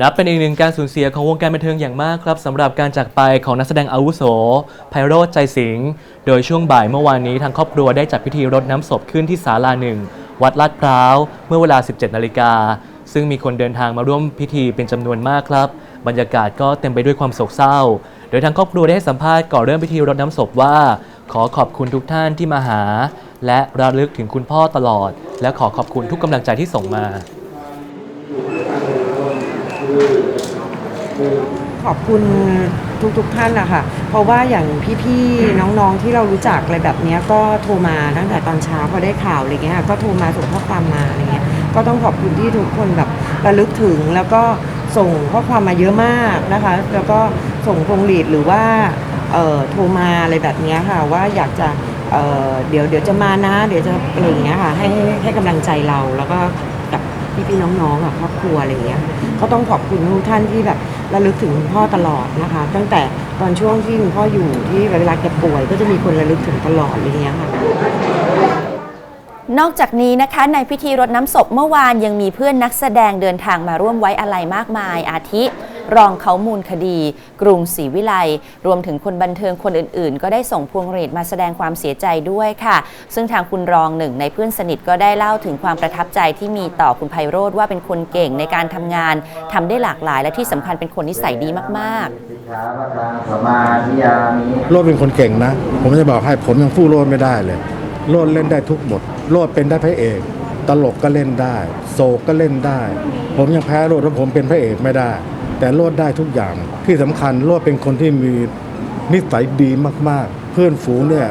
นับเป็นอีกหนึ่งการสูญเสียของวงการบันเทิงอย่างมากครับสำหรับการจากไปของนักแสดงอาวุโสไพโรจน์ใจสิงห์โดยช่วงบ่ายเมื่อวานนี้ทางครอบครัวได้จัดพิธีรดน้ำศพขึ้นที่ศาลาหนึ่งวัดลาดพร้าว เมื่อเวลา 17 นาฬิกา ซึ่งมีคนเดินทางมาร่วมพิธีเป็นจำนวนมากครับ บรรยากาศก็เต็มไปด้วยความโศกเศร้า โดยทางครอบครัวได้ให้สัมภาษณ์ก่อนเริ่มพิธีรดน้ำศพว่า ขอขอบคุณทุกท่านที่มาหา และระลึกถึงคุณพ่อตลอด และขอขอบคุณทุกกำลังใจที่ส่งมา ขอบคุณทุกๆทท่านนะคะเพราะว่าอย่างพี่ๆน้องๆที่เรารู้จักอะไรแบบเนี้ยก็โทรมาตั้งแต่ตอนเช้าพอได้ข่าวอะไรเงี้ยค่ะก็โทรมาส่งข้อความมาอะไรเงี้ยก็ต้องขอบคุณที่ทุกคนแบบระลึกถึงแล้วก็ส่งข้อความมาเยอะมากนะคะ แล้วก็ส่งพวงหลีดหรือว่าเอ่อโทรมาอะไรแบบเนี้ยค่ะว่าอยากจะเอ่อเดี๋ยวเดี๋ยวจะมานะ เดี๋ยวจะอะไรอย่างเงี้ยค่ะให้ให้กำลังใจเราแล้วก็กับ พี่ๆน้องๆครอบครัวอะไรอย่างเงี้ยก็ต้องขอบคุณทุกท่านที่แบบระลึกถึงคุณพ่อตลอดนะคะ ตั้งแต่ตอนช่วงที่คุณพ่ออยู่ที่เวลาแกป่วย ก็จะมีคนระลึกถึงตลอดอะไรอย่างเงี้ยค่ะนอกจากนี้นะคะในพิธีรดน้ำศพเมื่อวานยังมีเพื่อนนักแสดงเดินทางมาร่วมไว้อาลัยมากมายอาทิ รองเขามูลคดี กรุงศรีวิไลรวมถึงคนบันเทิงคนอื่นๆ ก็ได้ส่งพวงหรีดมาแสดงความเสียใจด้วยค่ะ ซึ่งทางคุณรองหนึ่งในเพื่อนสนิทก็ได้เล่าถึงความประทับใจที่มีต่อคุณไพโรธว่าเป็นคนเก่งในการทำงานทำได้หลากหลาย และที่สำคัญเป็นคนนิสัยดีมากๆสิกขาปะทังสมาธิยามิโรดเป็นคนเก่งนะ ผมจะบอกให้ผมยังสู้โรดไม่ได้เลย โรดเล่นได้ทุกบทโรดเป็นได้พระเอกตลกก็เล่นได้ โศกก็เล่นได้ ผมยังแพ้โรดเพราะผมเป็นพระเอกไม่ได้ แต่โรดได้ทุกอย่างที่สำคัญโรดเป็นคนที่มีนิสัยดีมากๆ เพื่อนฝูงเนี่ย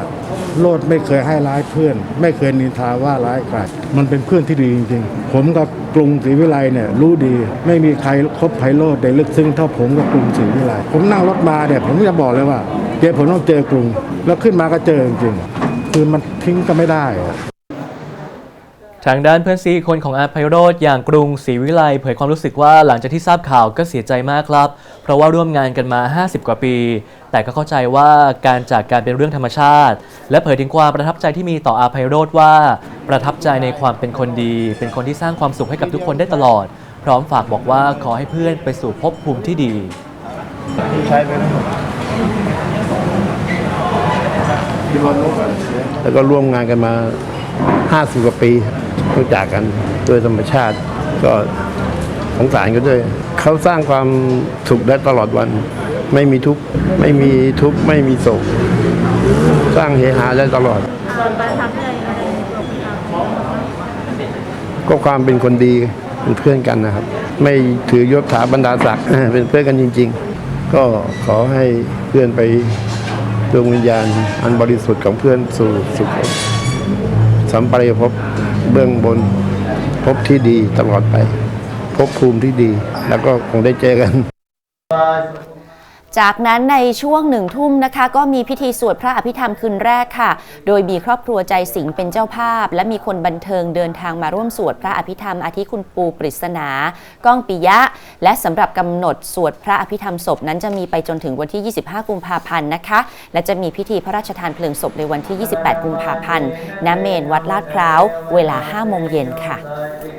โรดไม่เคยให้ร้ายเพื่อน ไม่เคยนินทาว่าร้ายใครมันเป็นเพื่อนที่ดีจริงๆ ผมกับกรุงศรีวิไลเนี่ยรู้ดี ไม่มีใครคบไพโรดได้ลึกซึ้งเท่าผมกับกรุงศรีวิไลผมนั่งรถมาเนี่ยผมจะบอกเลยว่าเดี๋ยวผมต้องเจอกรุง แล้วขึ้นมาก็เจอจริงๆคือมันทิ้งก็ไม่ได้ ทางด้านเพื่อนซีคนของอาร์ไพโรธอย่างกรุงศรีวิไลเผยความรู้สึกว่าหลังจากที่ทราบข่าวก็เสียใจมากครับ เพราะว่าร่วมงานกันมา 50 กว่าปี แต่ก็เข้าใจว่าการจากการเป็นเรื่องธรรมชาติ และเผยถึงความประทับใจที่มีต่ออาร์ไพโรธว่า ประทับใจในความเป็นคนดี เป็นคนที่สร้างความสุขให้กับทุกคนได้ตลอด พร้อมฝากบอกว่าขอให้เพื่อนไปสู่ภพภูมิที่ดีแล้วก็ร่วมงานกันมา 50 กว่าปี รู้จักกันโดยธรรมชาติก็สงสารกันด้วยเขาสร้างความสุขได้ตลอดวัน ไม่มีทุกข์ไม่มีทุกข์ไม่มีโศกสร้างเฮฮาได้ตลอดก็ความเป็นคนดีเป็นเพื่อนกันนะครับ ไม่ถือยศถาบรรดาศักดิ์เป็นเพื่อนกันจริง ๆ ก็ขอให้เพื่อนไปดวงวิญญาณอันบริสุทธิ์ของเพื่อนสู่สุขสัมปรายภพ เบื้องบนพบที่ดีตลอดไป พบภูมิที่ดี แล้วก็คงได้เจอกัน จากนั้นในช่วงหนึ่งทุ่มนะคะ ก็มีพิธีสวดพระอภิธรรมคืนแรกค่ะ โดยมีครอบครัวใจสิงเป็นเจ้าภาพ และมีคนบันเทิงเดินทางมาร่วมสวดพระอภิธรรมอาทิคุณปูปริศนา ก้องปิยะ และสำหรับกำหนดสวดพระอภิธรรมศพนั้นจะมีไปจนถึงวันที่ 25 กุมภาพันธ์นะคะ และจะมีพิธีพระราชทานเพลิงศพในวันที่ 28 กุมภาพันธ์ณเมนวัดลาดพร้าว เวลา 5 โมงเย็นค่ะ